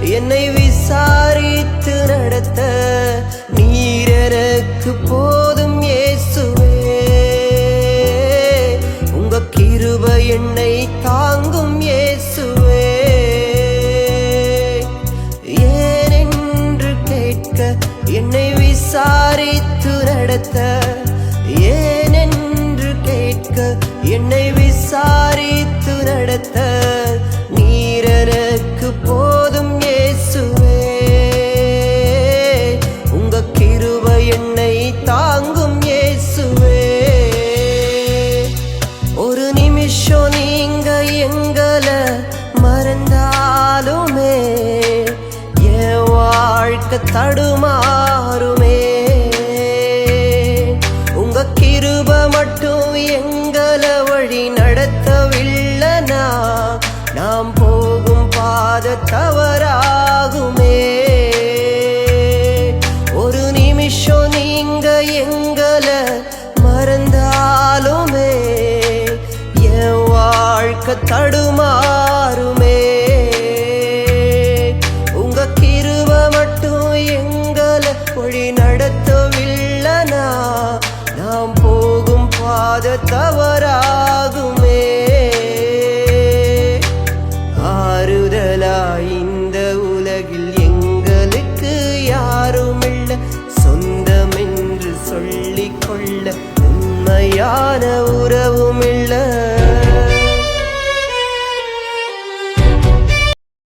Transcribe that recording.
என்னை விசாரித்து நடத்த. நீர் எனக்கு போதும் இயேசுவே. உங்க கிருப என்னை தாங்கும் இயேசுவே. ஏனென்று கேட்க என்னை விசாரித்து நடத்த. ஏனென்று கேட்க என்னை விசாரித்து நடத்த. எங்களை மறந்தாலுமே என் வாழ்க்கை தடுமாறுமே. உங்க கிருப மட்டும் எங்களை வழி நடத்தவில்லைனா நாம் போகும் பாத தவறாகுமே. ஆக தடுமாறுமே. உங்க கிருவ மட்டும் எங்களை வழி நடத்தவில்லனா நாம் போகும் பாத தவறாகுமே. ஆறுதலா இந்த உலகில் எங்களுக்கு யாருமில்ல சொந்தம் என்று சொல்லிக்கொள்ள உண்மையான உறவுமில்லை.